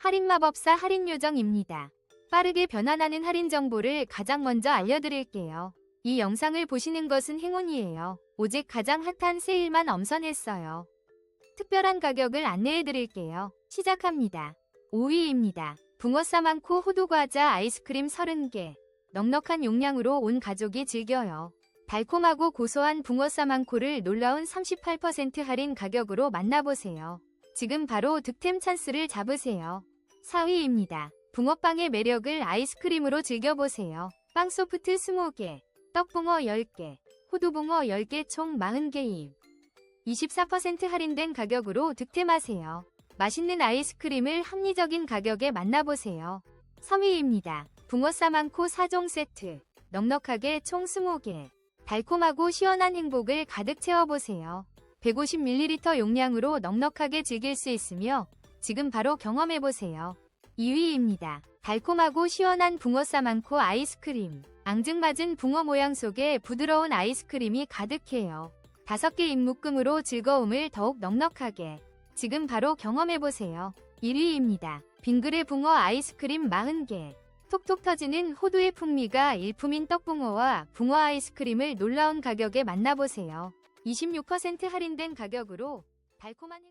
할인마법사 할인요정입니다. 빠르게 변환하는 할인 정보를 가장 먼저 알려드릴게요. 이 영상을 보시는 것은 행운이에요. 오직 가장 핫한 세일만 엄선했어요. 특별한 가격을 안내해드릴게요. 시작합니다. 5위입니다. 붕어싸 많고 호두과자 아이스크림 30개. 넉넉한 용량으로 온 가족이 즐겨요. 달콤하고 고소한 붕어싸 많고를 놀라운 38% 할인 가격으로 만나보세요. 지금 바로 득템 찬스를 잡으세요. 4위입니다. 붕어빵의 매력을 아이스크림으로 즐겨보세요. 빵 소프트 20개, 떡붕어 10개, 호두붕어 10개 총 40개임. 24% 할인된 가격으로 득템하세요. 맛있는 아이스크림을 합리적인 가격에 만나보세요. 3위입니다. 붕어싸 많고 4종 세트. 넉넉하게 총 20개. 달콤하고 시원한 행복을 가득 채워보세요. 150ml 용량으로 넉넉하게 즐길 수 있으며 지금 바로 경험해보세요. 2위입니다. 달콤하고 시원한 붕어싸 많고 아이스크림. 앙증맞은 붕어 모양 속에 부드러운 아이스크림이 가득해요. 5개 입묶음으로 즐거움을 더욱 넉넉하게. 지금 바로 경험해보세요. 1위입니다. 빙그레 붕어 아이스크림 40개. 톡톡 터지는 호두의 풍미가 일품인 떡붕어와 붕어 아이스크림을 놀라운 가격에 만나보세요. 26% 할인된 가격으로 달콤한 행...